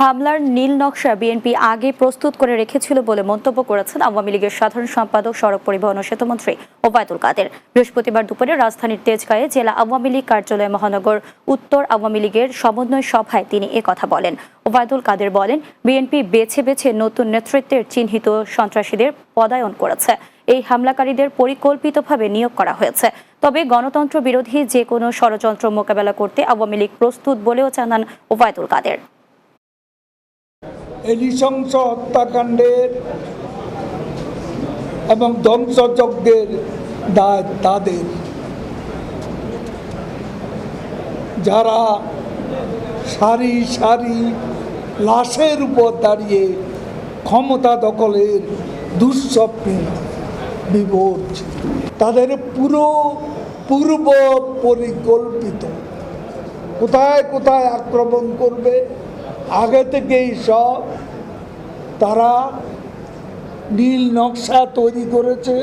হামলার নীল নকশা বিএনপি আগে প্রস্তুত করে রেখেছিল বলে মন্তব্য করেছেন আওয়ামী লীগের সাধারণ সম্পাদক, সড়ক পরিবহন ও সেতুমন্ত্রী ওবায়দুল কাদের। বৃহস্পতিবার দুপুরে রাজধানীর তেজগাঁয়ে জেলা আওয়ামী লীগ কার্যালয় মহানগর উত্তর আওয়ামী লীগের সমন্বয় সভায় তিনি কথা বলেন। ওবায়দুল কাদের বলেন, বিএনপি বেছে বেছে নতুন নেতৃত্বের চিহ্নিত সন্ত্রাসীদের পদায়ন করেছে। এই হামলাকারীদের পরিকল্পিতভাবে নিয়োগ করা হয়েছে। তবে গণতন্ত্র বিরোধী যে কোনো ষড়যন্ত্র মোকাবেলা করতে আওয়ামী লীগ প্রস্তুত বলেও জানান ওবায়দুল কাদের। এই নৃশংস হত্যাকাণ্ডের এবং ধ্বংসযজ্ঞের দায় তাদের। যারা সারি সারি লাশের উপর দাঁড়িয়ে ক্ষমতা দখলের দুঃস্বপ্নে বিভোর তাদের পুরো পূর্ব পরিকল্পিত কোথায় কোথায় আক্রমণ করবে? আগে থেকেই সব তারা নীল নকশা তৈরি করেছে।